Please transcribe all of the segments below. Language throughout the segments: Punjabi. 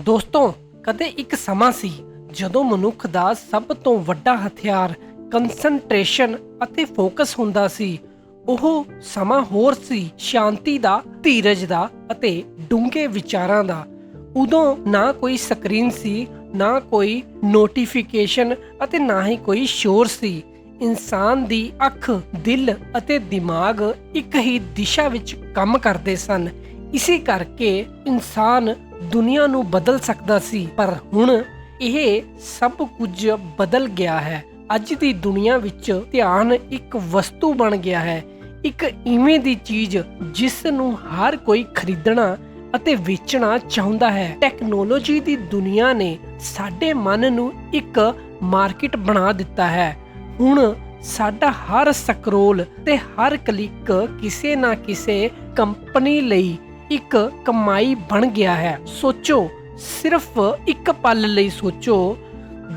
ਦੋਸਤੋ, ਕਦੇ ਇੱਕ ਸਮਾਂ ਸੀ ਜਦੋਂ ਮਨੁੱਖ ਦਾ ਸਭ ਤੋਂ ਵੱਡਾ ਹਥਿਆਰ ਕਨਸੈਂਟਰੇਸ਼ਨ ਅਤੇ ਫੋਕਸ ਹੁੰਦਾ ਸੀ। ਉਹ ਸਮਾਂ ਹੋਰ ਸੀ ਸ਼ਾਂਤੀ ਦਾ, ਧੀਰਜ ਦਾ ਅਤੇ ਡੂੰਘੇ ਵਿਚਾਰਾਂ ਦਾ। ਉਦੋਂ ਨਾ ਕੋਈ ਸਕਰੀਨ ਸੀ, ਨਾ ਕੋਈ ਨੋਟੀਫਿਕੇਸ਼ਨ ਅਤੇ ਨਾ ਹੀ ਕੋਈ ਸ਼ੋਰ ਸੀ। ਇਨਸਾਨ ਦੀ ਅੱਖ, ਦਿਲ ਅਤੇ ਦਿਮਾਗ ਇੱਕ ਹੀ ਦਿਸ਼ਾ ਵਿੱਚ ਕੰਮ ਕਰਦੇ ਸਨ। ਇਸੇ ਕਰਕੇ ਇਨਸਾਨ ਦੁਨੀਆ ਨੂੰ ਬਦਲ ਸਕਦਾ ਸੀ, ਪਰ ਹੁਣ ਇਹ ਸਭ ਕੁਝ ਬਦਲ ਗਿਆ ਹੈ। ਅੱਜ ਦੀ ਦੁਨੀਆ ਵਿੱਚ ਧਿਆਨ ਇੱਕ ਵਸਤੂ ਬਣ ਗਿਆ ਹੈ। ਇੱਕ ਇਵੇਂ ਦੀ ਚੀਜ਼ ਜਿਸ ਨੂੰ ਹਰ ਕੋਈ ਖਰੀਦਣਾ ਅਤੇ ਵੇਚਣਾ ਚਾਹੁੰਦਾ ਹੈ। ਟੈਕਨੋਲੋਜੀ ਦੀ ਦੁਨੀਆ ਨੇ ਸਾਡੇ ਮਨ ਨੂੰ ਇੱਕ ਮਾਰਕੀਟ ਬਣਾ ਦਿੱਤਾ ਹੈ। ਹੁਣ ਸਾਡਾ ਹਰ ਸਕਰੋਲ ਤੇ ਹਰ ਕਲਿੱਕ ਕਿਸੇ ਨਾ ਕਿਸੇ ਕੰਪਨੀ ਲਈ ਇੱਕ ਕਮਾਈ ਬਣ ਗਿਆ ਹੈ। ਸੋਚੋ, ਸਿਰਫ ਇੱਕ ਪਲ ਲਈ ਸੋਚੋ,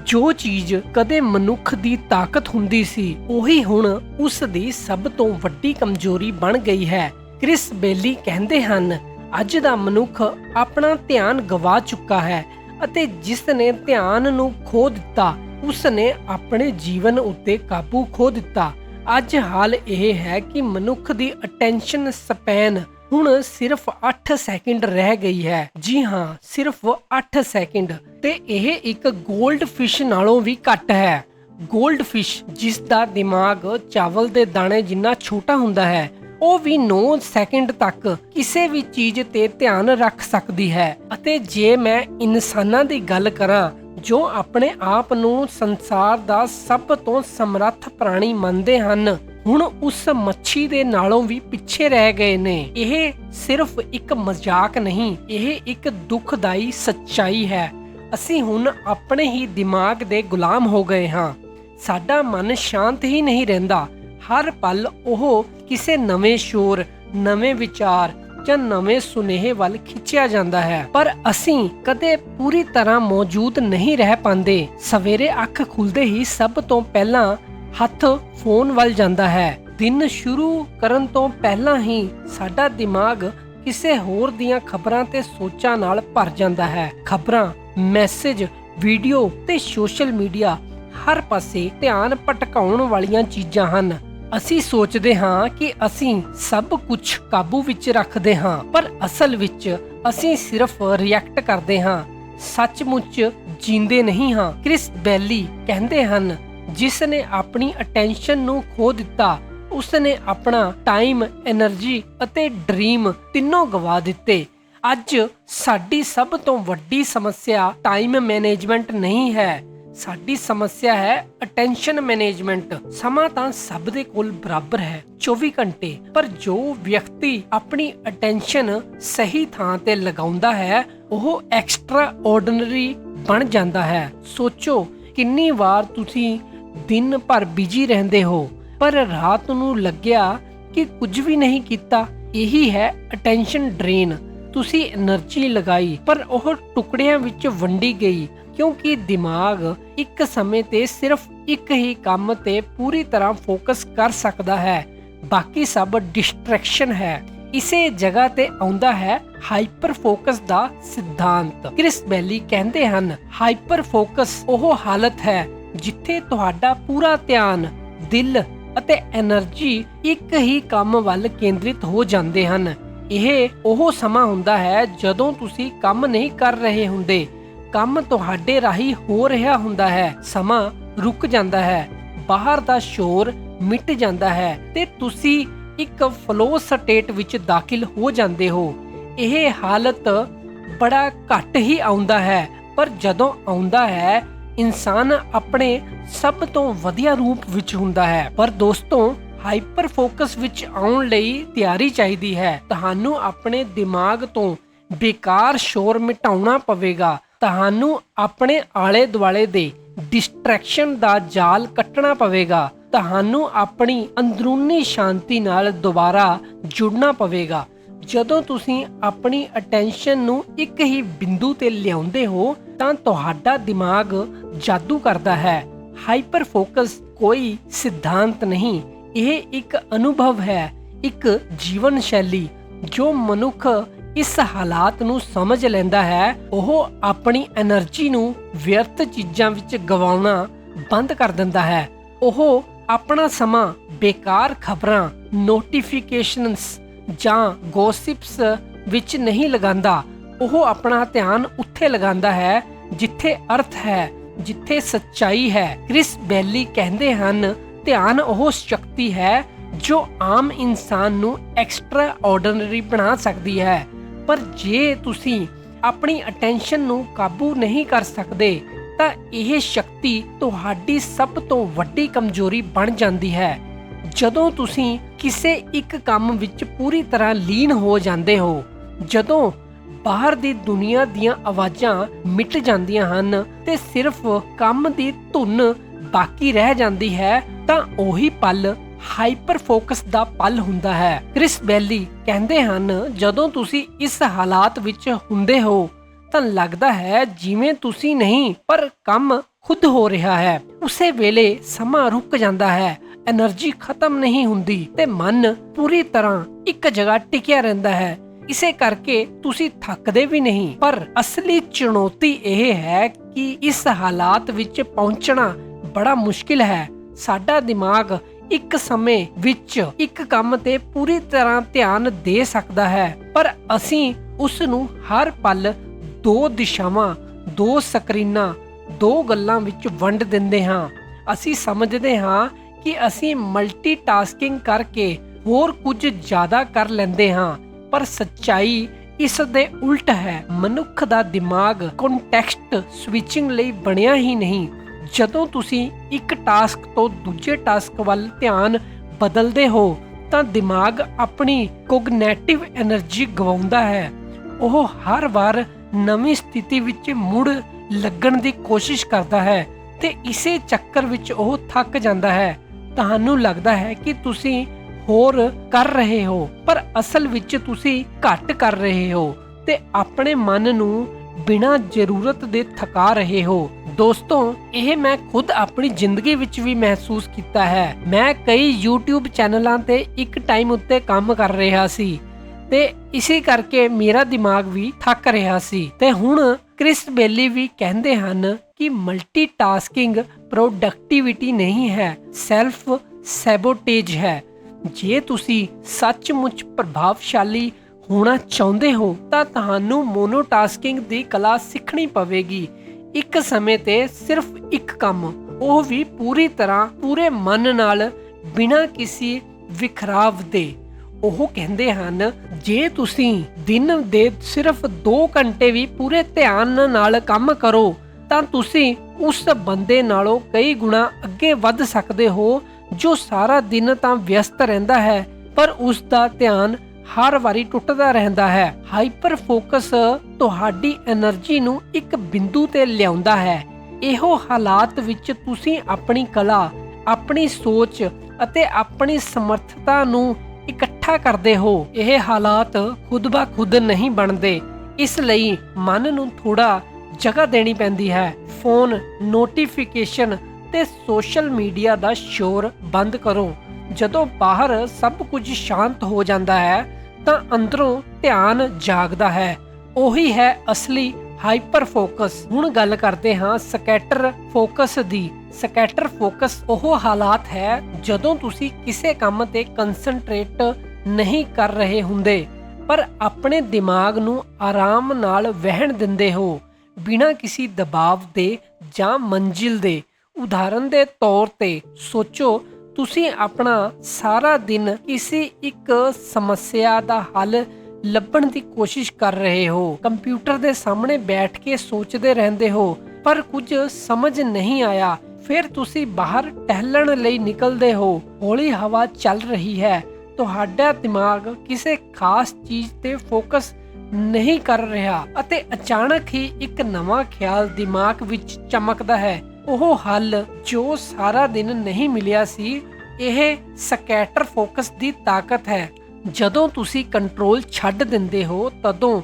ਜੋ ਚੀਜ਼ ਕਦੇ ਮਨੁੱਖ ਦੀ ਤਾਕਤ ਹੁੰਦੀ ਸੀ, ਉਹੀ ਹੁਣ ਉਸ ਦੀ ਸਭ ਤੋਂ ਵੱਡੀ ਕਮਜ਼ੋਰੀ ਬਣ ਗਈ ਹੈ। ਕ੍ਰਿਸ ਬੇਲੀ ਕਹਿੰਦੇ ਹਨ, ਅੱਜ ਦਾ ਮਨੁੱਖ ਆਪਣਾ ਧਿਆਨ ਗਵਾ ਚੁੱਕਾ ਹੈ ਅਤੇ ਜਿਸ ਨੇ ਧਿਆਨ ਨੂੰ ਖੋ ਦਿੱਤਾ, ਉਸ ਨੇ ਆਪਣੇ ਜੀਵਨ ਉੱਤੇ ਕਾਬੂ ਖੋ ਦਿੱਤਾ। ਅੱਜ ਹਾਲ ਇਹ ਹੈ ਕਿ ਮਨੁੱਖ ਦੀ ਅਟੈਂਸ਼ਨ ਸਪੈਨ ਹੁਣ ਸਿਰਫ 8 ਸੈਕਿੰਡ ਰਹਿ ਗਈ ਹੈ। ਜੀ ਹਾਂ, ਸਿਰਫ 8 ਸੈਕਿੰਡ। ਤੇ ਇਹ ਇੱਕ 골ਡ ਫਿਸ਼ ਨਾਲੋਂ ਵੀ ਘੱਟ ਹੈ। 골ਡ ਫਿਸ਼ ਜਿਸ ਦਾ ਦਿਮਾਗ ਚਾਵਲ ਦੇ ਦਾਣੇ ਜਿੰਨਾ ਛੋਟਾ ਹੁੰਦਾ ਹੈ, ਉਹ ਵੀ 9 ਸੈਕਿੰਡ ਤੱਕ ਕਿਸੇ ਵੀ ਚੀਜ਼ ਤੇ ਧਿਆਨ ਰੱਖ ਸਕਦੀ ਹੈ। ਅਤੇ ਜੇ ਮੈਂ ਇਨਸਾਨਾਂ ਦੀ ਗੱਲ ਕਰਾਂ, ਜੋ ਆਪਣੇ ਆਪ ਨੂੰ ਸੰਸਾਰ ਦਾ ਸਭ ਤੋਂ ਸਮਰੱਥ ਪ੍ਰਾਣੀ ਮੰਨਦੇ ਹਨ ਹੁਣ ਉਸ ਮੱਛੀ ਦੇ ਨਾਲੋਂ ਵੀ ਪਿੱਛੇ ਰਹਿ ਗਏ ਨੇ। ਇਹ ਸਿਰਫ ਇੱਕ ਮਜ਼ਾਕ ਨਹੀਂ, ਇਹ ਇੱਕ ਦੁਖਦਾਈ ਸੱਚਾਈ ਹੈ। ਅਸੀਂ ਹੁਣ ਆਪਣੇ ਹੀ ਦਿਮਾਗ ਦੇ ਗੁਲਾਮ ਹੋ ਗਏ ਹਾਂ। ਸਾਡਾ ਮਨ ਸ਼ਾਂਤ ਹੀ ਨਹੀਂ ਰਹਿੰਦਾ। ਹਰ ਪਲ ਉਹ ਕਿਸੇ ਨਵੇਂ ਸ਼ੋਰ, ਨਵੇਂ ਵਿਚਾਰ ਜਾਂ ਨਵੇਂ ਸੁਨੇਹੇ ਵੱਲ ਖਿੱਚਿਆ ਜਾਂਦਾ ਹੈ। ਪਰ ਅਸੀਂ ਕਦੇ ਪੂਰੀ ਤਰ੍ਹਾਂ ਮੌਜੂਦ ਨਹੀਂ ਰਹਿ ਪਾਉਂਦੇ। ਸਵੇਰੇ ਅੱਖ ਖੁੱਲਦੇ ਹੀ ਸਭ ਤੋਂ ਪਹਿਲਾਂ ਹੱਥ ਫੋਨ ਵੱਲ ਜਾਂਦਾ ਹੈ। ਦਿਨ ਸ਼ੁਰੂ ਕਰਨ ਤੋਂ ਪਹਿਲਾਂ ਹੀ ਸਾਡਾ ਦਿਮਾਗ ਕਿਸੇ ਹੋਰ ਦੀਆਂ ਖਬਰਾਂ ਤੇ ਸੋਚਾਂ ਨਾਲ ਭਰ ਜਾਂਦਾ ਹੈ। ਖਬਰਾਂ, ਮੈਸੇਜ, ਵੀਡੀਓ ਤੇ ਸੋਸ਼ਲ ਮੀਡੀਆ ਹਰ ਪਾਸੇ ਧਿਆਨ ਭਟਕਾਉਣ ਵਾਲੀਆਂ ਚੀਜ਼ਾਂ ਹਨ। ਅਸੀਂ ਸੋਚਦੇ ਹਾਂ ਕਿ ਅਸੀਂ ਸਭ ਕੁਝ ਕਾਬੂ ਵਿੱਚ ਰੱਖਦੇ ਹਾਂ, ਪਰ ਅਸਲ ਵਿੱਚ ਅਸੀਂ ਸਿਰਫ ਰਿਐਕਟ ਕਰਦੇ ਹਾਂ। ਸੱਚਮੁੱਚ ਜੀਂਦੇ ਨਹੀਂ ਹਾਂ। ਕ੍ਰਿਸ ਬੈਲੀ ਕਹਿੰਦੇ ਹਨ ਜਿਸ ਨੇ ਆਪਣੀ ਅਟੈਂਸ਼ਨ ਨੂੰ ਖੋ ਦਿੱਤਾ ਉਸ ਨੇ ਆਪਣਾ ਟਾਈਮ એનર્ਜੀ ਅਤੇ ਡ੍ਰੀਮ ਤਿੰਨੋਂ ਗਵਾ ਦਿੱਤੇ। ਅੱਜ ਸਾਡੀ ਸਭ ਤੋਂ ਵੱਡੀ ਸਮੱਸਿਆ ਟਾਈਮ ਮੈਨੇਜਮੈਂਟ ਨਹੀਂ ਹੈ। ਸਾਡੀ ਸਮੱਸਿਆ ਹੈ ਅਟੈਂਸ਼ਨ ਮੈਨੇਜਮੈਂਟ ਸਮਾਂ ਤਾਂ ਸਭ ਦੇ ਕੋਲ ਬਰਾਬਰ ਹੈ 24 ਘੰਟੇ। ਪਰ ਜੋ ਵਿਅਕਤੀ ਆਪਣੀ ਅਟੈਂਸ਼ਨ ਸਹੀ ਥਾਂ ਤੇ ਲਗਾਉਂਦਾ ਹੈ, ਉਹ ਐਕਸਟਰਾ ਆਰਡੀਨਰੀ ਬਣ ਜਾਂਦਾ ਹੈ। ਸੋਚੋ, ਕਿੰਨੀ ਵਾਰ ਤੁਸੀਂ ਦਿਨ ਭਰ ਬਿਜ਼ੀ ਰਹਿੰਦੇ ਹੋ, ਪਰ ਰਾਤ ਨੂੰ ਲੱਗਿਆ ਕਿ ਕੁਝ ਵੀ ਨਹੀਂ ਕੀਤਾ। ਇਹੀ ਹੈ ਅਟੈਂਸ਼ਨ ਡਰੇਨ ਤੁਸੀਂ એનર્ਜੀ ਲਗਾਈ, ਪਰ ਉਹ ਟੁਕੜਿਆਂ ਵਿੱਚ ਵੰਡੀ ਗਈ, ਕਿਉਂਕਿ ਦਿਮਾਗ ਇੱਕ ਸਮੇਂ ਤੇ ਸਿਰਫ ਇੱਕ ਹੀ ਕੰਮ ਤੇ ਪੂਰੀ ਤਰ੍ਹਾਂ ਫੋਕਸ ਕਰ ਸਕਦਾ ਹੈ। ਬਾਕੀ ਸਭ ਡਿਸਟਰੈਕਸ਼ਨ ਹੈ। ਇਸੇ ਜਗ੍ਹਾ ਤੇ ਆਉਂਦਾ ਹੈ ਹਾਈਪਰ ਫੋਕਸ ਦਾ ਸਿਧਾਂਤ। ਕ੍ਰਿਸ ਬੈਲੀ ਕਹਿੰਦੇ ਹਨ ਹਾਈਪਰ ਫੋਕਸ ਉਹ ਹਾਲਤ ਹੈ ਜਿੱਥੇ ਤੁਹਾਡਾ ਪੂਰਾ ਧਿਆਨ, ਦਿਲ ਅਤੇ એનર્ਜੀ ਇੱਕ ਹੀ ਕੰਮ ਵੱਲ ਕੇਂਦ੍ਰਿਤ ਹੋ ਜਾਂਦੇ ਹਨ। ਇਹ ਉਹ ਸਮਾਂ ਹੁੰਦਾ ਹੈ ਜਦੋਂ ਤੁਸੀਂ ਕੰਮ ਨਹੀਂ ਕਰ ਰਹੇ ਹੁੰਦੇ। ਕੰਮ ਤੁਹਾਡੇ ਰਾਹੀਂ ਹੋ ਰਿਹਾ ਹੁੰਦਾ ਹੈ। ਸਮਾਂ ਰੁਕ ਜਾਂਦਾ ਹੈ। ਬਾਹਰ ਦਾ ਸ਼ੋਰ ਮਿਟ ਜਾਂਦਾ ਹੈ ਤੇ ਤੁਸੀਂ ਇੱਕ ਫਲੋ ਸਟੇਟ ਵਿੱਚ ਦਾਖਲ ਹੋ ਜਾਂਦੇ ਹੋ। ਇਹ ਹਾਲਤ ਬੜਾ ਘੱਟ ਹੀ ਆਉਂਦਾ ਹੈ, ਪਰ ਜਦੋਂ ਆਉਂਦਾ ਹੈ ਇਨਸਾਨ ਆਪਣੇ ਸਭ ਤੋਂ ਵਧੀਆ ਰੂਪ ਵਿੱਚ ਹੁੰਦਾ ਹੈ। ਪਰ ਦੋਸਤੋ ਹਾਈਪਰ ਫੋਕਸ ਵਿੱਚ ਆਉਣ ਲਈ ਤਿਆਰੀ ਚਾਹੀਦੀ ਹੈ। ਤੁਹਾਨੂੰ ਆਪਣੇ ਦਿਮਾਗ ਤੋਂ ਬੇਕਾਰ ਸ਼ੋਰ ਮਿਟਾਉਣਾ ਪਵੇਗਾ। ਤੁਹਾਨੂੰ ਆਪਣੇ ਆਲੇ ਦੁਆਲੇ ਦੇ ਡਿਸਟਰੈਕਸ਼ਨ ਦਾ ਜਾਲ ਕੱਟਣਾ ਪਵੇਗਾ। ਤੁਹਾਨੂੰ ਆਪਣੀ ਅੰਦਰੂਨੀ ਸ਼ਾਂਤੀ ਨਾਲ ਦੁਬਾਰਾ ਜੁੜਨਾ ਪਵੇਗਾ। ਜਦੋਂ ਤੁਸੀਂ ਆਪਣੀ ਅਟੈਂਸ਼ਨ ਨੂੰ ਇੱਕ ਹੀ ਬਿੰਦੂ ਤੇ ਲਿਆਉਂਦੇ ਹੋ ਤਾਂ ਤੁਹਾਡਾ ਦਿਮਾਗ ਜਾਦੂ ਕਰਦਾ ਹੈ। ਹਾਈਪਰ ਫੋਕਸ ਕੋਈ ਸਿਧਾਂਤ ਨਹੀਂ। ਇਹ ਇੱਕ ਅਨੁਭਵ ਹੈ, ਇੱਕ ਜੀਵਨ ਸ਼ੈਲੀ ਜੋ ਮਨੁੱਖ ਇਸ ਹਾਲਾਤ ਨੂੰ ਸਮਝ ਲੈਂਦਾ ਹੈ। ਉਹ ਆਪਣੀ એનર્ਜੀ ਨੂੰ ਵਿਅਰਥ ਚੀਜ਼ਾਂ ਵਿੱਚ ਗਵਾਉਣਾ ਬੰਦ ਕਰ ਦਿੰਦਾ ਹੈ। ਉਹ ਆਪਣਾ ਸਮਾਂ ਬੇਕਾਰ ਖਬਰਾਂ ਨੋਟੀਫਿਕੇਸ਼ਨਸ ਜਾਂ ਗੋਸਿਪਸ ਵਿੱਚ ਨਹੀਂ ਲਗਾਉਂਦਾ। ਉਹ ਆਪਣਾ ਧਿਆਨ ਉੱਥੇ ਲਗਾਉਂਦਾ ਹੈ ਜਿੱਥੇ ਅਰਥ ਹੈ, ਜਿੱਥੇ ਸੱਚਾਈ ਹੈ। ਕ੍ਰਿਸ ਬੈਲੀ ਕਹਿੰਦੇ ਹਨ, ਧਿਆਨ ਉਹ ਸ਼ਕਤੀ ਹੈ ਜੋ ਆਮ ਇਨਸਾਨ ਨੂੰ ਐਕਸਟਰਾ ਆਰਡੀਨਰੀ ਬਣਾ ਸਕਦੀ ਹੈ। ਪਰ ਜੇ ਤੁਸੀਂ ਆਪਣੀ ਅਟੈਂਸ਼ਨ ਨੂੰ ਕਾਬੂ ਨਹੀਂ ਕਰ ਸਕਦੇ, ਤਾਂ ਇਹ ਸ਼ਕਤੀ ਤੁਹਾਡੀ ਸਭ ਤੋਂ ਵੱਡੀ ਕਮਜ਼ੋਰੀ ਬਣ ਜਾਂਦੀ ਹੈ। ਜਦੋਂ ਤੁਸੀਂ ਕਿਸੇ ਇੱਕ ਕੰਮ ਵਿੱਚ ਪੂਰੀ ਤਰ੍ਹਾਂ ਲੀਨ ਹੋ ਜਾਂਦੇ ਹੋ, ਜਦੋਂ ਬਾਹਰ ਦੀ ਦੁਨੀਆ ਦੀਆਂ ਆਵਾਜ਼ਾਂ ਮਿਟ ਜਾਂਦੀਆਂ ਹਨ ਤੇ ਸਿਰਫ ਕੰਮ ਦੀ ਧੁਨ ਬਾਕੀ ਰਹਿ ਜਾਂਦੀ ਹੈ, ਤਾਂ ਉਹੀ ਪਲ ਹਾਈਪਰ ਫੋਕਸ ਦਾ ਪਲ ਹੁੰਦਾ ਹੈ। ਕ੍ਰਿਸ ਬੈਲੀ ਕਹਿੰਦੇ ਹਨ, ਜਦੋਂ ਤੁਸੀਂ ਇਸ ਹਾਲਾਤ ਵਿੱਚ ਹੁੰਦੇ ਹੋ, ਤਾਂ ਲੱਗਦਾ ਹੈ ਜਿਵੇਂ ਤੁਸੀਂ ਨਹੀਂ, ਪਰ ਕੰਮ ਖੁਦ ਹੋ ਰਿਹਾ ਹੈ। ਉਸੇ ਵੇਲੇ ਸਮਾਂ ਰੁਕ ਜਾਂਦਾ ਹੈ એનર્ਜੀ ਖਤਮ ਨਹੀਂ ਹੁੰਦੀ ਤੇ ਮਨ ਪੂਰੀ ਤਰ੍ਹਾਂ ਇੱਕ ਜਗ੍ਹਾ ਟਿਕਿਆ ਰਹਿੰਦਾ ਹੈ। ਇਸੇ ਕਰਕੇ ਤੁਸੀਂ ਥੱਕਦੇ ਵੀ ਨਹੀਂ। ਪਰ ਅਸਲੀ ਚੁਣੌਤੀ ਇਹ ਹੈ ਕਿ ਇਸ ਹਾਲਾਤ ਵਿੱਚ ਪਹੁੰਚਣਾ ਬੜਾ ਮੁਸ਼ਕਿਲ ਹੈ। ਸਾਡਾ ਦਿਮਾਗ ਇੱਕ ਸਮੇਂ ਵਿੱਚ ਇੱਕ ਕੰਮ ਤੇ ਪੂਰੀ ਤਰ੍ਹਾਂ ਧਿਆਨ ਦੇ ਸਕਦਾ ਹੈ। ਪਰ ਅਸੀਂ ਉਸ ਨੂੰ ਹਰ ਪਲ ਦੋ ਦਿਸ਼ਾਵਾਂ, ਦੋ ਸਕਰੀਨਾਂ, ਦੋ ਗੱਲਾਂ ਵਿੱਚ ਵੰਡ ਦਿੰਦੇ ਹਾਂ। ਅਸੀਂ ਸਮਝਦੇ ਹਾਂ ਕਿ ਅਸੀਂ ਮਲਟੀਟਾਸਕਿੰਗ ਕਰਕੇ ਹੋਰ ਕੁਝ ਜ਼ਿਆਦਾ ਕਰ ਲੈਂਦੇ ਹਾਂ। ਪਰ ਸੱਚਾਈ ਇਸ ਦੇ ਉਲਟ ਹੈ। ਮਨੁੱਖ ਦਾ ਦਿਮਾਗ ਕੰਟੈਕਸਟ ਸਵਿਚਿੰਗ ਲਈ ਬਣਿਆ ਹੀ ਨਹੀਂ। ਜਦੋਂ ਤੁਸੀਂ ਇੱਕ ਟਾਸਕ ਤੋਂ ਦੂਜੇ ਟਾਸਕ ਵੱਲ ਧਿਆਨ ਬਦਲਦੇ ਹੋ, ਤਾਂ ਦਿਮਾਗ ਆਪਣੀ ਕੋਗਨੇਟਿਵ એનર્ਜੀ ਗਵਾਉਂਦਾ ਹੈ। ਉਹ ਹਰ ਵਾਰ ਨਵੀਂ ਸਥਿਤੀ ਵਿੱਚ ਮੁੜ ਲੱਗਣ ਦੀ ਕੋਸ਼ਿਸ਼ ਕਰਦਾ ਹੈ ਤੇ ਇਸੇ ਚੱਕਰ ਵਿੱਚ ਉਹ ਥੱਕ ਜਾਂਦਾ ਹੈ। ਤੁਹਾਨੂੰ ਲੱਗਦਾ ਹੈ ਕਿ ਤੁਸੀਂ ਹੋਰ ਕਰ ਰਹੇ ਹੋ, ਪਰ ਅਸਲ ਵਿੱਚ ਤੁਸੀਂ ਘੱਟ ਕਰ ਰਹੇ ਹੋ ਤੇ ਆਪਣੇ ਮਨ ਨੂੰ ਬਿਨਾਂ ਜ਼ਰੂਰਤ ਦੇ ਥਕਾ ਰਹੇ ਹੋ। ਦੋਸਤੋ, ਇਹ ਮੈਂ ਖੁਦ ਆਪਣੀ ਜ਼ਿੰਦਗੀ ਵਿੱਚ ਵੀ ਮਹਿਸੂਸ ਕੀਤਾ ਹੈ। ਮੈਂ ਕਈ YouTube ਚੈਨਲਾਂ ਤੇ ਇੱਕ ਟਾਈਮ ਉੱਤੇ ਕੰਮ ਕਰ ਰਿਹਾ ਸੀ ਤੇ ਇਸੇ ਕਰਕੇ ਮੇਰਾ ਦਿਮਾਗ ਵੀ ਥੱਕ ਰਿਹਾ ਸੀ। ਤੇ ਹੁਣ ਕ੍ਰਿਸ ਬੇਲੀ ਵੀ ਕਹਿੰਦੇ ਹਨ ਕਿ ਮਲਟੀਟਾਸਕਿੰਗ ਪ੍ਰੋਡਕਟਿਵਿਟੀ ਨਹੀਂ ਹੈ ਸੈਲਫ ਸੈਬੋਟੇਜ ਹੈ। ਜੇ ਤੁਸੀਂ ਸੱਚਮੁੱਚ ਪ੍ਰਭਾਵਸ਼ਾਲੀ ਹੋਣਾ ਚਾਹੁੰਦੇ ਹੋ, ਤਾਂ ਤੁਹਾਨੂੰ ਮੋਨੋਟਾਸਕਿੰਗ ਦੀ ਕਲਾ ਸਿੱਖਣੀ ਪਵੇਗੀ। ਇੱਕ ਸਮੇਂ ਤੇ ਸਿਰਫ ਇੱਕ ਕੰਮ, ਉਹ ਵੀ ਪੂਰੀ ਤਰ੍ਹਾਂ ਪੂਰੇ ਮਨ ਨਾਲ, ਬਿਨਾਂ ਕਿਸੇ ਵਿਖਰਾਵ ਦੇ। ਉਹ ਕਹਿੰਦੇ ਹਨ, ਜੇ ਤੁਸੀਂ ਦਿਨ ਦੇ ਸਿਰਫ 2 ਘੰਟੇ ਵੀ ਪੂਰੇ ਧਿਆਨ ਨਾਲ ਕੰਮ ਕਰੋ, ਤਾਂ ਤੁਸੀਂ ਉਸ ਬੰਦੇ ਨਾਲੋਂ ਕਈ ਗੁਣਾ ਅੱਗੇ ਵੱਧ ਸਕਦੇ ਹੋ ਜੋ ਸਾਰਾ ਦਿਨ ਤਾਂ ਵਿਅਸਤ ਰਹਿੰਦਾ ਹੈ, ਪਰ ਉਸ ਦਾ ਧਿਆਨ ਹਰ ਵਾਰੀ ਟੁੱਟਦਾ ਰਹਿੰਦਾ ਹੈ। ਹਾਈਪਰ ਫੋਕਸ ਤੁਹਾਡੀ એનર્ਜੀ ਨੂੰ ਇੱਕ ਬਿੰਦੂ ਤੇ ਲਿਆਉਂਦਾ ਹੈ। ਇਹੋ ਹਾਲਾਤ ਵਿੱਚ ਤੁਸੀਂ ਆਪਣੀ ਕਲਾ, ਆਪਣੀ ਸੋਚ ਅਤੇ ਆਪਣੀ ਸਮਰੱਥਤਾ ਨੂੰ ਇਕੱਠਾ ਕਰਦੇ ਹੋ। ਇਹ ਹਾਲਾਤ ਖੁਦ ਬਾ ਖੁਦ ਨਹੀਂ ਬਣਦੇ। ਇਸ ਲਈ ਮਨ ਨੂੰ ਥੋੜਾ ਜਗ੍ਹਾ ਦੇਣੀ ਪੈਂਦੀ ਹੈ। ਫੋਨ ਨੋਟੀਫਿਕੇਸ਼ਨ ਤੇ ਸੋਸ਼ਲ ਮੀਡੀਆ ਦਾ ਸ਼ੋਰ ਬੰਦ ਕਰੋ। ਜਦੋਂ ਬਾਹਰ ਸਭ ਕੁਝ ਸ਼ਾਂਤ ਹੋ ਜਾਂਦਾ ਹੈ, ਤਾਂ ਅੰਦਰੋਂ ਧਿਆਨ ਜਾਗਦਾ ਹੈ। ਉਹੀ ਹੈ ਅਸਲੀ ਹਾਈਪਰ ਫੋਕਸ ਹੁਣ ਗੱਲ ਕਰਦੇ ਹਾਂ ਸਕੈਟਰ ਫੋਕਸ ਦੀ। ਸਕੈਟਰ ਫੋਕਸ ਉਹ ਹਾਲਾਤ ਹੈ ਜਦੋਂ ਤੁਸੀਂ ਕਿਸੇ ਕੰਮ ਤੇ ਕਨਸੈਂਟਰੇਟ ਨਹੀਂ ਕਰ ਰਹੇ ਹੁੰਦੇ, ਪਰ ਆਪਣੇ ਦਿਮਾਗ ਨੂੰ ਆਰਾਮ ਨਾਲ ਵਹਿਣ ਦਿੰਦੇ ਹੋ, ਬਿਨਾਂ ਕਿਸੇ ਦਬਾਅ ਦੇ ਜਾਂ ਮੰਜ਼ਿਲ ਦੇ। ਉਦਾਹਰਨ ਦੇ ਤੌਰ ਤੇ ਸੋਚੋ, ਤੁਸੀਂ ਆਪਣਾ ਸਾਰਾ ਦਿਨ ਕਿਸੇ ਇੱਕ ਸਮੱਸਿਆ ਦਾ ਹੱਲ ਲੱਭਣ ਦੀ ਕੋਸ਼ਿਸ਼ ਕਰ ਰਹੇ ਹੋ। ਕੰਪਿਊਟਰ ਦੇ ਸਾਹਮਣੇ ਬੈਠ ਕੇ ਸੋਚਦੇ ਰਹਿੰਦੇ ਹੋ, ਪਰ ਕੁਝ ਸਮਝ ਨਹੀਂ ਆਇਆ। ਫਿਰ ਤੁਸੀਂ ਬਾਹਰ ਟਹਿਲਣ ਲਈ ਨਿਕਲਦੇ ਹੋ। ਹੌਲੀ ਹਵਾ ਚੱਲ ਰਹੀ ਹੈ। ਤੁਹਾਡਾ ਦਿਮਾਗ ਕਿਸੇ ਖਾਸ ਚੀਜ਼ ਤੇ ਫੋਕਸ ਨਹੀਂ ਕਰ ਰਿਹਾ ਅਤੇ ਅਚਾਨਕ ਹੀ ਇੱਕ ਨਵਾਂ ਖਿਆਲ ਦਿਮਾਗ ਵਿੱਚ ਚਮਕਦਾ ਹੈ। ਉਹ ਹੱਲ ਜੋ ਸਾਰਾ ਦਿਨ ਨਹੀਂ ਮਿਲਿਆ ਸੀ, ਇਹ ਸਕੈਟਰ ਫੋਕਸ ਦੀ ਤਾਕਤ ਹੈ। ਜਦੋਂ ਤੁਸੀਂ ਕੰਟਰੋਲ ਛੱਡ ਦਿੰਦੇ ਹੋ, ਤਦੋਂ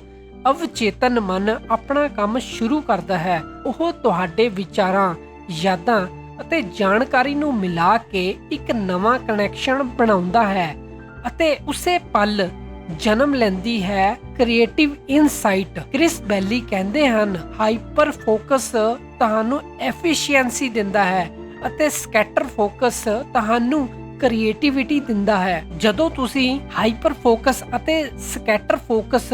ਅਵਚੇਤਨ ਮਨ ਆਪਣਾ ਕੰਮ ਸ਼ੁਰੂ ਕਰਦਾ ਹੈ। ਉਹ ਤੁਹਾਡੇ ਵਿਚਾਰਾਂ, ਯਾਦਾਂ ਅਤੇ ਜਾਣਕਾਰੀ ਨੂੰ ਮਿਲਾ ਕੇ ਇੱਕ ਨਵਾਂ ਕਨੈਕਸ਼ਨ ਬਣਾਉਂਦਾ ਹੈ ਅਤੇ ਉਸੇ ਪਲ ਜਨਮ ਲੈਂਦੀ ਹੈ ਕ੍ਰੀਏਟਿਵ ਇਨਸਾਈਟ ਕ੍ਰਿਸ ਬੈਲੀ ਕਹਿੰਦੇ ਹਨ ਹਾਈਪਰ ਫੋਕਸ ਤੁਹਾਨੂੰ ਐਫੀਸ਼ੀਐਂਸੀ ਦਿੰਦਾ ਹੈ ਅਤੇ ਸਕੈਟਰ ਫੋਕਸ ਤੁਹਾਨੂੰ ਕ੍ਰੀਏਟੀਵਿਟੀ ਦਿੰਦਾ ਹੈ। ਜਦੋਂ ਤੁਸੀਂ ਹਾਈਪਰ ਫੋਕਸ ਅਤੇ ਸਕੈਟਰ ਫੋਕਸ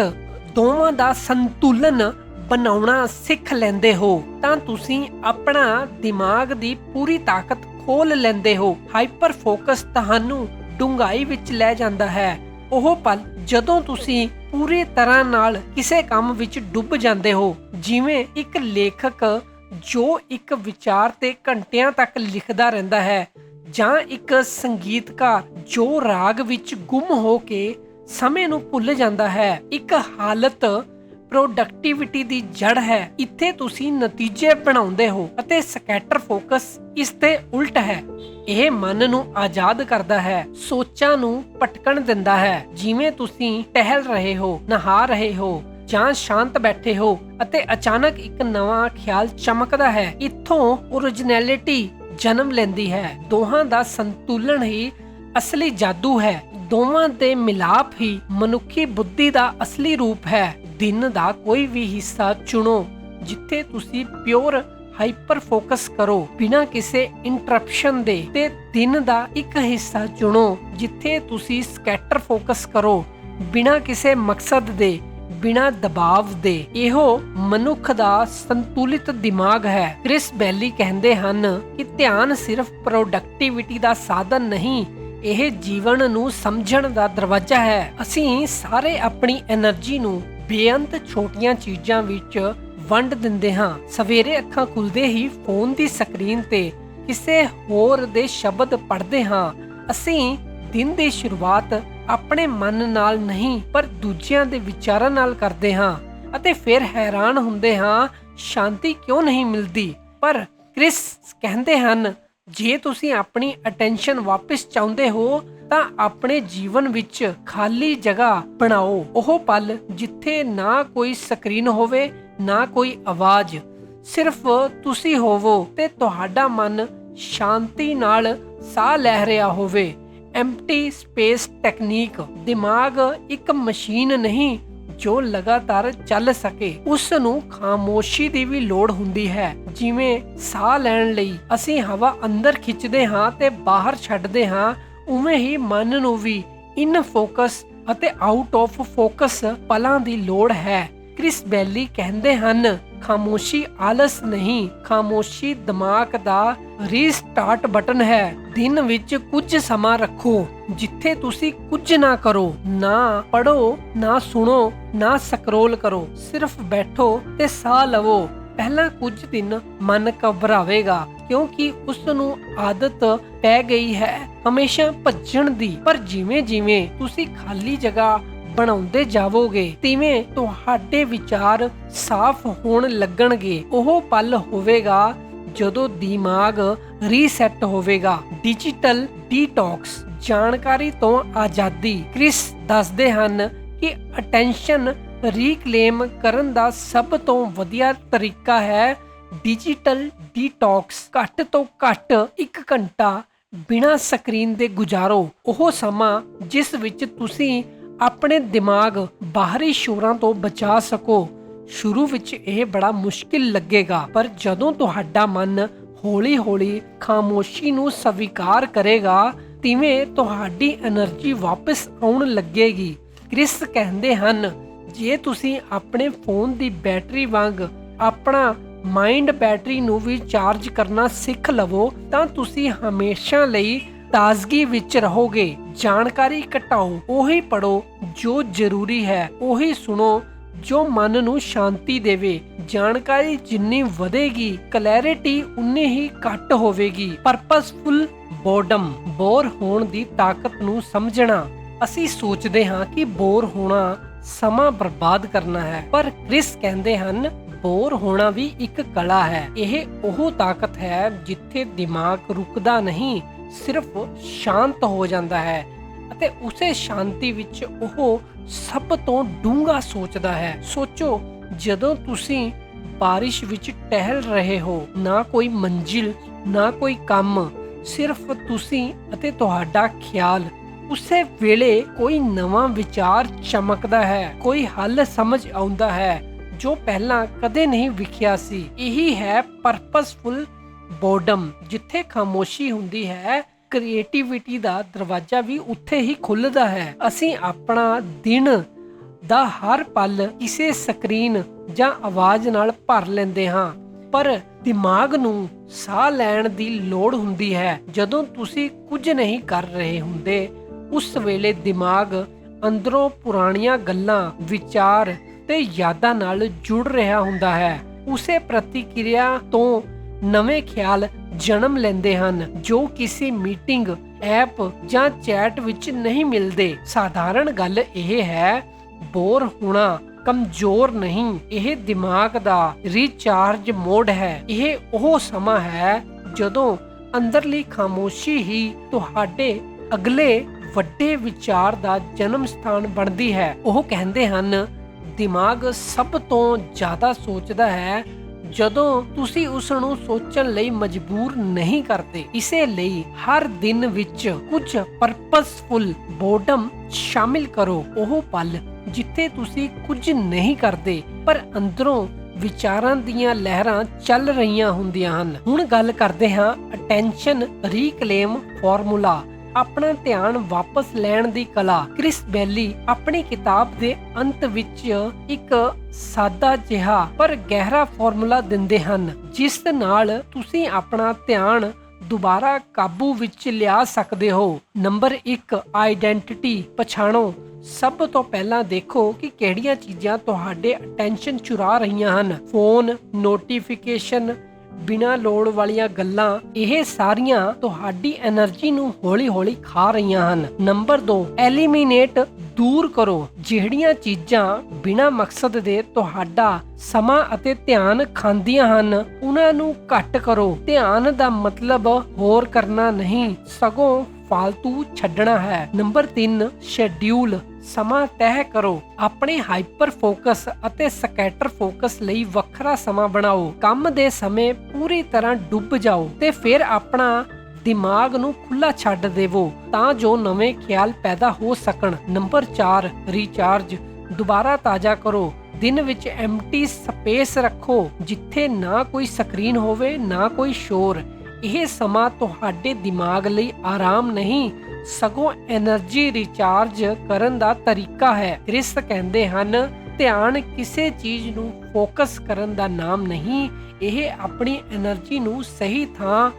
ਦੋਵਾਂ ਦਾ ਸੰਤੁਲਨ ਬਣਾਉਣਾ ਸਿੱਖ ਲੈਂਦੇ ਹੋ, ਤਾਂ ਤੁਸੀਂ ਆਪਣਾ ਦਿਮਾਗ ਦੀ ਪੂਰੀ ਤਾਕਤ ਖੋਲ ਲੈਂਦੇ ਹੋ। ਹਾਈਪਰ ਫੋਕਸ ਤੁਹਾਨੂੰ ਡੂੰਘਾਈ ਵਿੱਚ ਲੈ ਜਾਂਦਾ ਹੈ। ਉਹ ਪਲ ਜਦੋਂ ਤੁਸੀਂ ਪੂਰੀ ਤਰ੍ਹਾਂ ਨਾਲ ਕਿਸੇ ਕੰਮ ਵਿੱਚ ਡੁੱਬ ਜਾਂਦੇ ਹੋ, ਜਿਵੇਂ ਇੱਕ ਲੇਖਕ ਜੋ ਇੱਕ ਵਿਚਾਰ ਤੇ ਘੰਟਿਆਂ ਤੱਕ ਲਿਖਦਾ ਰਹਿੰਦਾ ਹੈ ਜਾਂ ਇੱਕ ਸੰਗੀਤਕਾਰ ਜੋ ਰਾਗ ਵਿੱਚ ਗੁੰਮ ਹੋ ਕੇ ਸਮੇਂ ਨੂੰ ਭੁੱਲ ਜਾਂਦਾ ਹੈ, ਇੱਕ ਹਾਲਤ ਪ੍ਰੋਡਕਟਿਵਿਟੀ ਦੀ ਜੜ ਹੈ। ਇੱਥੇ ਤੁਸੀਂ ਨਤੀਜੇ ਬਣਾਉਂਦੇ ਹੋ ਅਤੇ ਸਕੈਟਰ ਫੋਕਸ ਇਸ ਤੇ ਉਲਟ ਹੈ। ਇਹ ਮਨ ਨੂੰ ਆਜ਼ਾਦ ਕਰਦਾ ਹੈ, ਸੋਚਾਂ ਨੂੰ ਭਟਕਣ ਦਿੰਦਾ ਹੈ। ਜਿਵੇਂ ਤੁਸੀਂ ਟਹਿਲ ਰਹੇ ਹੋ, ਨਹਾ ਰਹੇ ਹੋ ਜਾਂ ਸ਼ਾਂਤ ਬੈਠੇ ਹੋ ਅਤੇ ਅਚਾਨਕ ਇੱਕ ਨਵਾਂ ਖਿਆਲ ਚਮਕਦਾ ਹੈ, ਇੱਥੋਂ ਓਰੀਜਨੈਲਿਟੀ ਜਨਮ ਲੈਂਦੀ ਹੈ। ਦੋਹਾਂ ਦਾ ਸੰਤੁਲਨ ਹੀ ਅਸਲੀ ਜਾਦੂ ਹੈ। ਦੋਵਾਂ ਦੇ ਮਿਲਾਪ ਹੀ ਮਨੁੱਖੀ ਬੁੱਧੀ ਦਾ ਅਸਲੀ ਰੂਪ ਹੈ। ਦਿਨ ਦਾ ਕੋਈ ਵੀ ਹਿੱਸਾ ਚੁਣੋ, ਜਿੱਥੇ ਤੁਸੀਂ ਪਿਓਰ ਹਾਈਪਰ ਫੋਕਸ ਕਰੋ, ਬਿਨਾਂ ਕਿਸੇ ਇੰਟਰਪਸ਼ਨ ਦੇ। ਤੇ ਦਿਨ ਦਾ ਇੱਕ ਹਿੱਸਾ ਚੁਣੋ, ਜਿੱਥੇ ਤੁਸੀਂ ਸਕੈਟਰ ਫੋਕਸ ਕਰੋ, ਬਿਨਾਂ ਕਿਸੇ ਮਕਸਦ ਦੇ, ਬਿਨਾਂ ਦਬਾਅ ਦੇ। ਇਹੋ ਮਨੁੱਖ ਦਾ ਸੰਤੁਲਿਤ ਦਿਮਾਗ ਹੈ। ਕ੍ਰਿਸ ਬੈਲੀ ਕਹਿੰਦੇ ਹਨ ਕਿ ਧਿਆਨ ਸਿਰਫ ਪ੍ਰੋਡਕਟਿਵਿਟੀ ਦਾ ਸਾਧਨ ਨਹੀਂ ਇਹ ਜੀਵਨ ਨੂੰ ਸਮਝਣ ਦਾ ਦਰਵਾਜ਼ਾ ਹੈ। ਅਸੀਂ ਸਾਰੇ ਆਪਣੀ એનર્ਜੀ ਨੂੰ ਬੇਅੰਤ ਛੋਟੀਆਂ ਚੀਜ਼ਾਂ ਵਿੱਚ ਵੰਡ ਦਿੰਦੇ ਹਾਂ। ਸਵੇਰੇ ਅੱਖਾਂ ਖੁੱਲਦੇ ਹੀ ਫੋਨ ਦੀ ਸਕਰੀਨ ਤੇ ਕਿਸੇ ਹੋਰ ਦੇ ਸ਼ਬਦ ਪੜ੍ਹਦੇ ਹਾਂ। ਅਸੀਂ ਦਿਨ ਦੀ ਸ਼ੁਰੂਆਤ ਆਪਣੇ ਮਨ ਨਾਲ ਨਹੀਂ, ਪਰ ਦੂਜਿਆਂ ਦੇ ਵਿਚਾਰਾਂ ਨਾਲ ਕਰਦੇ ਹਾਂ ਅਤੇ ਫਿਰ ਹੈਰਾਨ ਹੁੰਦੇ ਹਾਂ, ਸ਼ਾਂਤੀ ਕਿਉਂ ਨਹੀਂ ਮਿਲਦੀ? ਪਰ ਕ੍ਰਿਸ ਕਹਿੰਦੇ ਹਨ ਜੇ ਤੁਸੀਂ ਆਪਣੀ ਅਟੈਂਸ਼ਨ ਵਾਪਸ ਚਾਹੁੰਦੇ ਹੋ, ਤਾਂ ਆਪਣੇ ਜੀਵਨ ਵਿੱਚ ਖਾਲੀ ਜਗ੍ਹਾ ਬਣਾਓ। ਉਹ ਪਲ ਜਿੱਥੇ ਨਾ ਕੋਈ ਸਕਰੀਨ ਹੋਵੇ, ਨਾ ਕੋਈ ਆਵਾਜ਼। ਸਿਰਫ ਤੁਸੀਂ ਹੋਵੋ ਤੇ ਤੁਹਾਡਾ ਮਨ ਸ਼ਾਂਤੀ ਨਾਲ ਸਾਹ ਲੈ ਰਿਹਾ ਹੋਵੇ। ਐਮਟੀ ਸਪੇਸ ਟੈਕਨੀਕ ਦਿਮਾਗ ਇੱਕ ਮਸ਼ੀਨ ਨਹੀਂ ਜੋ ਲਗਾਤਾਰ ਚੱਲ ਸਕੇ ਉਸ ਨੂੰ ਖਾਮੋਸ਼ੀ ਦੀ ਵੀ ਲੋੜ ਹੁੰਦੀ ਹੈ। ਜਿਵੇਂ ਸਾਹ ਲੈਣ ਲਈ ਅਸੀਂ ਹਵਾ ਅੰਦਰ ਖਿੱਚਦੇ ਹਾਂ ਤੇ ਬਾਹਰ ਛੱਡਦੇ ਹਾਂ, ਉਵੇਂ ਹੀ ਮਨ ਨੂੰ ਵੀ ਇਨ ਫੋਕਸ ਅਤੇ ਆਊਟ ਆਫ ਫੋਕਸ ਪਲਾਂ ਦੀ ਲੋੜ ਹੈ। ਕ੍ਰਿਸ ਬੈਲੀ ਕਹਿੰਦੇ ਹਨ ਖਾਮੋਸ਼ੀ ਆਲਸ ਨਹੀਂ ਖਾਮੋਸ਼ੀ ਦਿਮਾਗ ਦਾ ਰੀਸਟਾਰਟ ਬਟਨ ਹੈ ਦਿਨ ਵਿੱਚ ਕੁਝ ਸਮਾਂ ਰੱਖੋ ਜਿੱਥੇ ਤੁਸੀਂ ਕੁਝ ਨਾ ਕਰੋ ਨਾ ਪੜੋ ਨਾ ਸੁਣੋ ਨਾ ਸਕਰੋਲ ਕਰੋ ਸਿਰਫ ਬੈਠੋ ਤੇ ਸਾਹ ਲਵੋ ਪਹਿਲਾਂ ਕੁਝ ਦਿਨ ਮਨ ਘਬਰਾਵੇਗਾ ਕਿਉਂਕਿ ਉਸ ਨੂੰ ਆਦਤ ਪੈ ਗਈ ਹੈ ਹਮੇਸ਼ਾ ਭੱਜਣ ਦੀ ਪਰ ਜਿਵੇਂ ਜਿਵੇਂ ਤੁਸੀਂ ਖਾਲੀ ਜਗ੍ਹਾ ਬਣਾਉਂਦੇ ਜਾਵੋਗੇ, ਤਿਵੇਂ ਤੁਹਾਡੇ ਵਿਚਾਰ ਸਾਫ਼ ਹੋਣ ਲੱਗਣਗੇ। ਉਹ ਪਲ ਹੋਵੇਗਾ ਜਦੋਂ ਦਿਮਾਗ ਰੀਸੈਟ ਹੋਵੇਗਾ। ਡਿਜੀਟਲ ਡੀਟੌਕਸ ਜਾਣਕਾਰੀ ਤੋਂ ਆਜ਼ਾਦੀ। ਕ੍ਰਿਸ ਦੱਸਦੇ ਹਨ ਕਿ ਅਟੈਂਸ਼ਨ ਰੀਕਲੇਮ ਕਰਨ ਦਾ ਸਭ ਤੋਂ ਵਧੀਆ ਤਰੀਕਾ ਹੈ ਡਿਜੀਟਲ ਡੀਟੌਕਸ। ਘੱਟ ਤੋਂ ਘੱਟ 1 ਘੰਟਾ ਬਿਨਾਂ ਸਕਰੀਨ ਦੇ ਗੁਜ਼ਾਰੋ। ਉਹ ਸਮਾਂ ਜਿਸ ਵਿੱਚ ਤੁਸੀਂ ਆਪਣੇ ਦਿਮਾਗ ਬਾਹਰੀ ਸ਼ੋਰਾਂ ਤੋਂ ਬਚਾ ਸਕੋ। ਸ਼ੁਰੂ ਵਿੱਚ ਇਹ ਬੜਾ ਮੁਸ਼ਕਿਲ ਲੱਗੇਗਾ, ਪਰ ਜਦੋਂ ਤੁਹਾਡਾ ਮਨ ਹੌਲੀ-ਹੌਲੀ ਖਾਮੋਸ਼ੀ ਨੂੰ ਸਵੀਕਾਰ ਕਰੇਗਾ, ਤਿਵੇਂ ਤੁਹਾਡੀ એનર્ਜੀ ਵਾਪਸ ਆਉਣ ਲੱਗੇਗੀ। ਕ੍ਰਿਸ ਕਹਿੰਦੇ ਹਨ, ਜੇ ਤੁਸੀਂ ਆਪਣੇ ਫੋਨ ਦੀ ਬੈਟਰੀ ਵਾਂਗ ਆਪਣਾ ਮਾਈਂਡ ਬੈਟਰੀ ਨੂੰ ਵੀ ਚਾਰਜ ਕਰਨਾ ਸਿੱਖ ਲਵੋ, ਤਾਂ ਤੁਸੀਂ ਹਮੇਸ਼ਾ ਲਈ ਤਾਜ਼ਗੀ ਵਿੱਚ ਰਹੋਗੇ, ਜਾਣਕਾਰੀ ਘਟਾਓ, ਉਹੀ ਪੜੋ ਜੋ ਜ਼ਰੂਰੀ ਹੈ, ਉਹੀ ਸੁਣੋ ਜੋ ਮਨ ਨੂੰ ਸ਼ਾਂਤੀ ਦੇਵੇ। ਜਾਣਕਾਰੀ ਜਿੰਨੀ ਵਧੇਗੀ ਕਲੈਰਿਟੀ ਉਨੀ ਹੀ ਘੱਟ ਹੋਵੇਗੀ। ਪਰਪਸਫੁਲ ਬੋਰਡਮ ਬੋਰ ਹੋਣ ਦੀ ਤਾਕਤ ਨੂੰ ਸਮਝਣਾ। ਅਸੀਂ ਸੋਚਦੇ ਹਾਂ ਕਿ ਬੋਰ ਹੋਣਾ ਸਮਾਂ ਬਰਬਾਦ ਕਰਨਾ ਹੈ, ਪਰ ਕ੍ਰਿਸ ਕਹਿੰਦੇ ਹਨ ਬੋਰ ਹੋਣਾ ਵੀ ਇੱਕ ਕਲਾ ਹੈ। ਇਹ ਉਹ ਤਾਕਤ ਹੈ ਜਿੱਥੇ ਦਿਮਾਗ ਰੁਕਦਾ ਨਹੀਂ ਸਿਰਫ ਸ਼ਾਂਤ ਹੋ ਜਾਂਦਾ ਹੈ ਅਤੇ ਉਸੇ ਸ਼ਾਂਤੀ ਵਿੱਚ ਉਹ ਸਭ ਤੋਂ ਡੂੰਘਾ ਸੋਚਦਾ ਹੈ। ਸੋਚੋ, ਜਦੋਂ ਤੁਸੀਂ ਬਾਰਿਸ਼ ਵਿੱਚ ਟਹਿਲ ਰਹੇ ਹੋ, ਨਾ ਕੋਈ ਮੰਜ਼ਿਲ, ਨਾ ਕੋਈ ਕੰਮ, ਸਿਰਫ ਤੁਸੀਂ ਅਤੇ ਤੁਹਾਡਾ ਖਿਆਲ, ਉਸੇ ਵੇਲੇ ਕੋਈ ਨਵਾਂ ਵਿਚਾਰ ਚਮਕਦਾ ਹੈ, ਕੋਈ ਹੱਲ ਸਮਝ ਆਉਂਦਾ ਹੈ, ਜੋ ਪਹਿਲਾਂ ਕਦੇ ਨਹੀਂ ਵਿਖਿਆ ਸੀ। ਇਹੀ ਹੈ ਪਰਪਸਫੁਲ ਬੋਰਡਮ ਜਿੱਥੇ ਖਾਮੋਸ਼ੀ ਹੁੰਦੀ ਹੈ, ਕ੍ਰੀਏਟੀਵਿਟੀ ਦਾ ਦਰਵਾਜ਼ਾ ਵੀ ਉੱਥੇ ਹੀ ਖੁੱਲਦਾ ਹੈ। ਅਸੀਂ ਆਪਣਾ ਦਿਨ ਦਾ ਹਰ ਪਲ ਕਿਸੇ ਸਕਰੀਨ ਜਾਂ ਆਵਾਜ਼ ਨਾਲ ਭਰ ਲੈਂਦੇ ਹਾਂ। ਪਰ ਦਿਮਾਗ ਨੂੰ ਸਾਹ ਲੈਣ ਦੀ ਲੋੜ ਹੁੰਦੀ ਹੈ। ਜਦੋਂ ਤੁਸੀਂ ਕੁਝ ਨਹੀਂ ਕਰ ਰਹੇ ਹੁੰਦੇ, ਉਸ ਵੇਲੇ ਦਿਮਾਗ ਅੰਦਰੋਂ ਪੁਰਾਣੀਆਂ ਗੱਲਾਂ, ਵਿਚਾਰ ਤੇ ਯਾਦਾਂ ਨਾਲ ਜੁੜ ਰਿਹਾ ਹੁੰਦਾ ਹੈ। ਉਸੇ ਪ੍ਰਤੀਕਿਰਿਆ ਤੋਂ ਨਵੇਂ ਖਿਆਲ ਜਨਮ ਲੈਂਦੇ ਹਨ, ਜੋ ਕਿਸੇ ਮੀਟਿੰਗ, ਐਪ ਜਾਂ ਚੈਟ ਵਿੱਚ ਨਹੀਂ ਮਿਲਦੇ। ਸਾਧਾਰਨ ਗੱਲ ਇਹ ਹੈ, ਬੋਰ ਹੋਣਾ ਕਮਜ਼ੋਰ ਨਹੀਂ, ਇਹ ਦਿਮਾਗ ਦਾ ਰੀਚਾਰਜ ਮੋਡ ਹੈ। ਇਹ ਉਹ ਸਮਾਂ ਹੈ ਜਦੋਂ ਅੰਦਰਲੀ ਖਾਮੋਸ਼ੀ ਹੀ ਤੁਹਾਡੇ ਅਗਲੇ ਵੱਡੇ ਵਿਚਾਰ ਦਾ ਜਨਮ ਸਥਾਨ ਬਣਦੀ ਹੈ। ਉਹ ਕਹਿੰਦੇ ਹਨ, ਦਿਮਾਗ ਸਭ ਤੋਂ ਜ਼ਿਆਦਾ ਸੋਚਦਾ ਹੈ ਜਦੋਂ ਤੁਸੀਂ ਉਸ ਨੂੰ ਸੋਚਣ ਲਈ ਮਜਬੂਰ ਨਹੀਂ ਕਰਦੇ, ਇਸੇ ਲਈ ਹਰ ਦਿਨ ਵਿੱਚ ਕੁਝ ਪਰਪਸਫੁਲ ਬੋਰਡਮ ਸ਼ਾਮਿਲ ਕਰੋ। ਉਹ ਪਲ ਜਿੱਥੇ ਤੁਸੀਂ ਕੁਝ ਨਹੀਂ ਕਰਦੇ, ਪਰ ਅੰਦਰੋਂ ਵਿਚਾਰਾਂ ਦੀਆਂ ਲਹਿਰਾਂ ਚੱਲ ਰਹੀਆਂ ਹੁੰਦੀਆਂ ਹਨ। ਹੁਣ ਗੱਲ ਕਰਦੇ ਹਾਂ ਅਟੈਂਸ਼ਨ ਰੀਕਲੇਮ ਫਾਰਮੂਲਾ ਆਪਣਾ ਧਿਆਨ ਵਾਪਸ ਲੈਣ ਦੀ ਕਲਾ। ਕ੍ਰਿਸ ਬੈਲੀ ਆਪਣੀ ਕਿਤਾਬ ਦੇ ਅੰਤ ਵਿੱਚ ਇੱਕ ਸਾਦਾ ਜਿਹਾ ਪਰ ਗਹਿਰਾ ਫਾਰਮੂਲਾ ਦਿੰਦੇ ਹਨ, ਜਿਸ ਨਾਲ ਤੁਸੀਂ ਆਪਣਾ ਧਿਆਨ ਦੁਬਾਰਾ ਕਾਬੂ ਵਿੱਚ ਲਿਆ ਸਕਦੇ ਹੋ। ਨੰਬਰ 1 ਆਈਡੈਂਟੀਟੀ ਪਛਾਣੋ। ਸਭ ਤੋਂ ਪਹਿਲਾਂ ਦੇਖੋ ਕਿ ਕਿਹੜੀਆਂ ਚੀਜ਼ਾਂ ਤੁਹਾਡੇ ਅਟੈਂਸ਼ਨ ਚੁਰਾ ਰਹੀਆਂ ਹਨ। ਫੋਨ, ਨੋਟੀਫਿਕੇਸ਼ਨ ਬਿਨਾਂ ਲੋੜ ਵਾਲੀਆਂ ਗੱਲਾਂ ਇਹ ਸਾਰੀਆਂ ਤੁਹਾਡੀ એનર્ਜੀ ਨੂੰ ਹੌਲੀ-ਹੌਲੀ ਖਾ ਰਹੀਆਂ ਹਨ। ਨੰਬਰ 2 ਐਲੀਮੀਨੇਟ ਦੂਰ ਕਰੋ, ਜਿਹੜੀਆਂ ਚੀਜ਼ਾਂ ਬਿਨਾਂ ਮਕਸਦ ਦੇ ਤੁਹਾਡਾ ਸਮਾਂ ਅਤੇ ਧਿਆਨ ਖਾਂਦੀਆਂ ਹਨ, ਉਹਨਾਂ ਨੂੰ ਘੱਟ ਕਰੋ। ਧਿਆਨ ਦਾ ਮਤਲਬ ਹੋਰ ਕਰਨਾ ਨਹੀਂ, ਸਗੋਂ ਫालतू ਛੱਡਣਾ ਹੈ। Number 3 schedule. ਸਮਾਂ ਤੈਅ ਕਰੋ, ਆਪਣੇ ਹਾਈਪਰ ਫੋਕਸ ਅਤੇ ਸਕੈਟਰ ਫੋਕਸ ਲਈ ਵੱਖਰਾ ਸਮਾਂ ਬਣਾਓ। ਕੰਮ ਦੇ ਸਮੇਂ ਪੂਰੀ ਤਰ੍ਹਾਂ ਡੁੱਬ ਜਾਓ ਤੇ ਫਿਰ ਆਪਣਾ ਦਿਮਾਗ ਨੂੰ ਖੁੱਲਾ ਛੱਡ ਦੇਵੋ ਤਾਂ ਜੋ ਨਵੇਂ ਖਿਆਲ ਪੈਦਾ ਹੋ ਸਕਣ। ਨੰਬਰ 4 ਰੀਚਾਰਜ ਦੁਬਾਰਾ ਤਾਜ਼ਾ ਕਰੋ। ਦਿਨ ਵਿੱਚ ਐਮਟੀ ਸਪੇਸ ਰੱਖੋ, ਜਿੱਥੇ ਨਾ ਕੋਈ ਸਕਰੀਨ ਹੋਵੇ, ਨਾ ਕੋਈ ਸ਼ੋਰ। ਇਹ ਸਮਾਂ ਤੁਹਾਡੇ ਦਿਮਾਗ ਲਈ ਆਰਾਮ ਨਹੀਂ ਸਗੋਂ એનર્ਜੀ ਰੀਚਾਰਜ ਕਰਨ ਦਾ ਤਰੀਕਾ ਹੈ। ਕ੍ਰਿਸਤ ਕਹਿੰਦੇ ਹਨ, ਧਿਆਨ ਕਿਸੇ ਚੀਜ਼ ਨੂੰ ਫੋਕਸ ਕਰਨ ਦਾ ਨਾਮ ਨਹੀਂ, ਇਹ ਆਪਣੀ એનર્ਜੀ ਨੂੰ ਸਹੀ ਥਾਂ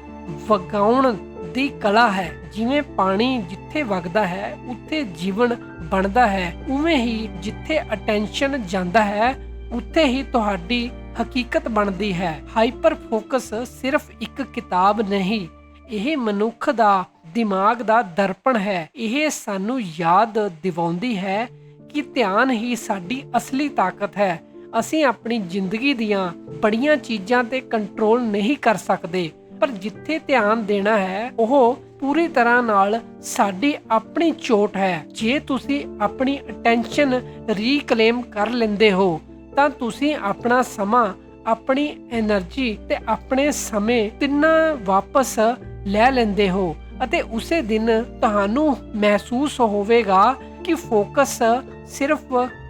ਵਗਾਉਣ ਦੀ ਕਲਾ ਹੈ। ਜਿਵੇਂ ਪਾਣੀ ਜਿੱਥੇ ਵਗਦਾ ਹੈ, ਉੱਥੇ ਜੀਵਨ ਬਣਦਾ ਹੈ, ਉਵੇਂ ਹੀ ਜਿੱਥੇ ਅਟੈਂਸ਼ਨ ਜਾਂਦਾ ਹੈ, ਉੱਥੇ ਹੀ ਤੁਹਾਡੀ ਹਕੀਕਤ ਬਣਦੀ ਹੈ। ਹਾਈਪਰ ਫੋਕਸ ਸਿਰਫ ਇੱਕ ਕਿਤਾਬ ਨਹੀਂ, ਇਹ ਮਨੁੱਖ ਦਾ ਦਿਮਾਗ ਦਾ ਦਰਪਣ ਹੈ। ਇਹ ਸਾਨੂੰ ਯਾਦ ਦਿਵਾਉਂਦੀ ਹੈ ਕਿ ਧਿਆਨ ਹੀ ਸਾਡੀ ਅਸਲੀ ਤਾਕਤ ਹੈ। ਅਸੀਂ ਆਪਣੀ ਜ਼ਿੰਦਗੀ ਦੀਆਂ ਬੜੀਆਂ ਚੀਜ਼ਾਂ ਤੇ ਕੰਟਰੋਲ ਨਹੀਂ ਕਰ ਸਕਦੇ। ਪਰ ਜਿੱਥੇ ਧਿਆਨ ਦੇਣਾ ਹੈ, ਉਹ ਪੂਰੀ ਤਰ੍ਹਾਂ ਨਾਲ ਸਾਡੀ ਆਪਣੀ ਚੋਟ ਹੈ। ਜੇ ਤੁਸੀਂ ਆਪਣੀ ਅਟੈਂਸ਼ਨ ਰੀਕਲੇਮ ਕਰ ਲੈਂਦੇ ਹੋ, ਤਾਂ ਤੁਸੀਂ ਆਪਣਾ ਸਮਾਂ, ਆਪਣੀ એનર્ਜੀ ਤੇ ਆਪਣੇ ਸਮੇਂ ਤਿੰਨਾਂ ਵਾਪਸ ਲੈ ਲੈਂਦੇ ਹੋ। ਅਤੇ ਉਸੇ ਦਿਨ ਤੁਹਾਨੂੰ ਮਹਿਸੂਸ ਹੋਵੇਗਾ ਕਿ ਫੋਕਸ ਸਿਰਫ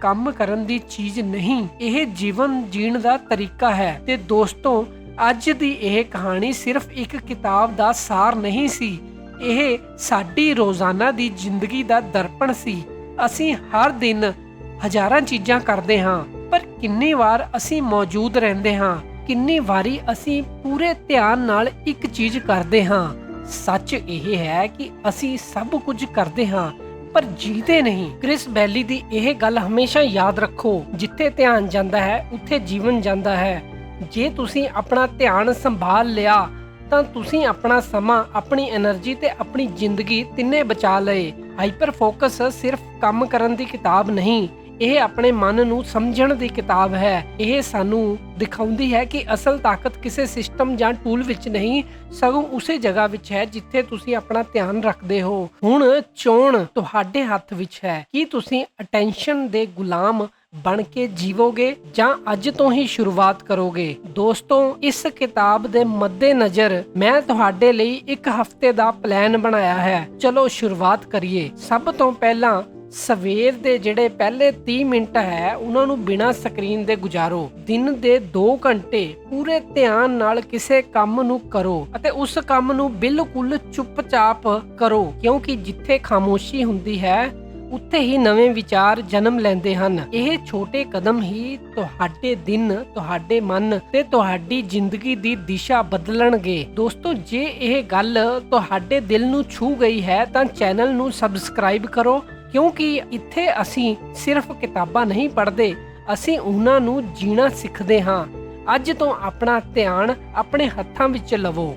ਕੰਮ ਕਰਨ ਦੀ ਚੀਜ਼ ਨਹੀਂ, ਇਹ ਜੀਵਨ ਜੀਣ ਦਾ ਤਰੀਕਾ ਹੈ। ਤੇ ਦੋਸਤੋ, ਅੱਜ ਦੀ ਇਹ ਕਹਾਣੀ ਸਿਰਫ ਇੱਕ ਕਿਤਾਬ ਦਾ ਸਾਰ ਨਹੀਂ ਸੀ। ਇਹ ਸਾਡੀ ਰੋਜ਼ਾਨਾ ਦੀ ਜ਼ਿੰਦਗੀ ਦਾ ਦਰਪਣ ਸੀ। ਅਸੀਂ ਹਰ ਦਿਨ ਹਜ਼ਾਰਾਂ ਚੀਜ਼ਾਂ ਕਰਦੇ ਹਾਂ, ਪਰ ਕਿੰਨੀ ਵਾਰ ਅਸੀਂ ਮੌਜੂਦ ਰਹਿੰਦੇ ਹਾਂ, ਕਿੰਨੀ ਵਾਰੀ ਅਸੀਂ ਪੂਰੇ ਧਿਆਨ ਨਾਲ ਇੱਕ ਚੀਜ਼ ਕਰਦੇ ਹਾਂ। ਸੱਚ ਇਹ ਹੈ ਕਿ ਅਸੀਂ ਸਭ ਕੁਝ ਕਰਦੇ ਹਾਂ, ਪਰ ਜੀਤੇ ਨਹੀਂ। ਕ੍ਰਿਸ ਬੈਲੀ ਦੀ ਇਹ ਗੱਲ ਹਮੇਸ਼ਾ ਯਾਦ ਰੱਖੋ, ਜਿੱਥੇ ਧਿਆਨ ਜਾਂਦਾ ਹੈ, ਉੱਥੇ ਜੀਵਨ ਜਾਂਦਾ ਹੈ। ਜੇ ਤੁਸੀਂ ਆਪਣਾ ਧਿਆਨ ਸੰਭਾਲ ਲਿਆ, ਤਾਂ ਤੁਸੀਂ ਆਪਣਾ ਸਮਾਂ, ਆਪਣੀ એનર્ਜੀ ਤੇ ਆਪਣੀ ਜ਼ਿੰਦਗੀ ਤਿੰਨੇ ਬਚਾ ਲਏ। ਹਾਈਪਰ ਫੋਕਸ ਸਿਰਫ ਕੰਮ ਕਰਨ ਦੀ ਕਿਤਾਬ ਨਹੀਂ ਇਹ ਆਪਣੇ ਮਨ ਨੂੰ ਸਮਝਣ ਦੀ ਕਿਤਾਬ ਹੈ। ਇਹ ਸਾਨੂੰ ਦਿਖਾਉਂਦੀ ਹੈ ਕਿ ਅਸਲ ਤਾਕਤ ਕਿਸੇ ਸਿਸਟਮ ਜਾਂ ਟੂਲ ਵਿੱਚ ਨਹੀਂ, ਸਗੋਂ ਉਸੇ ਜਗ੍ਹਾ ਵਿੱਚ ਹੈ ਜਿੱਥੇ ਤੁਸੀਂ ਆਪਣਾ ਧਿਆਨ ਰੱਖਦੇ ਹੋ। ਹੁਣ ਚੋਣ ਤੁਹਾਡੇ ਹੱਥ ਵਿੱਚ ਹੈ। ਕਿ ਤੁਸੀਂ ਅਟੈਂਸ਼ਨ ਦੇ ਗੁਲਾਮ ਬਣ ਕੇ ਜੀਵੋਗੇ ਜਾਂ ਅੱਜ ਤੋਂ ਹੀ ਸ਼ੁਰੂਆਤ ਕਰੋਗੇ? ਦੋਸਤੋ, ਇਸ ਕਿਤਾਬ ਦੇ ਮੱਦੇ ਨਜ਼ਰ ਮੈਂ ਤੁਹਾਡੇ ਲਈ ਇੱਕ ਹਫ਼ਤੇ ਦਾ ਪਲਾਨ ਬਣਾਇਆ ਹੈ। ਚਲੋ, ਸ਼ੁਰੂਆਤ ਕਰੀਏ। ਸਭ ਤੋਂ ਪਹਿਲਾਂ ਸਵੇਰ ਦੇ ਜਿਹੜੇ ਪਹਿਲੇ 30 ਮਿੰਟ ਹੈ, ਉਹਨਾਂ ਨੂੰ ਬਿਨਾਂ ਸਕਰੀਨ ਦੇ ਗੁਜ਼ਾਰੋ। ਦਿਨ ਦੇ 2 ਘੰਟੇ ਪੂਰੇ ਧਿਆਨ ਨਾਲ ਕਿਸੇ ਕੰਮ ਨੂੰ ਕਰੋ ਅਤੇ ਉਸ ਕੰਮ ਨੂੰ ਬਿਲਕੁਲ ਚੁੱਪਚਾਪ ਕਰੋ, ਕਿਉਂਕਿ ਜਿੱਥੇ ਖਾਮੋਸ਼ੀ ਹੁੰਦੀ ਹੈ, ਉੱਥੇ ਹੀ ਨਵੇਂ ਵਿਚਾਰ ਜਨਮ ਲੈਂਦੇ ਹਨ। ਇਹ ਛੋਟੇ ਕਦਮ ਹੀ ਤੁਹਾਡੇ ਦਿਨ, ਤੁਹਾਡੇ ਮਨ ਤੇ ਤੁਹਾਡੀ ਜ਼ਿੰਦਗੀ ਦੀ ਦਿਸ਼ਾ ਬਦਲਣਗੇ। ਦੋਸਤੋ, ਜੇ ਇਹ ਗੱਲ ਤੁਹਾਡੇ ਦਿਲ ਨੂੰ ਛੂ ਗਈ ਹੈ, ਤਾਂ ਚੈਨਲ ਨੂੰ ਸਬਸਕ੍ਰਾਈਬ ਕਰੋ ਕਿਉਂਕਿ ਇੱਥੇ ਅਸੀਂ ਸਿਰਫ ਕਿਤਾਬਾਂ ਨਹੀਂ ਪੜ੍ਹਦੇ, ਅਸੀਂ ਉਹਨਾਂ ਨੂੰ ਜੀਣਾ ਸਿੱਖਦੇ ਹਾਂ। ਅੱਜ ਤੋਂ ਆਪਣਾ ਧਿਆਨ ਆਪਣੇ ਹੱਥਾਂ ਵਿੱਚ ਲਵੋ।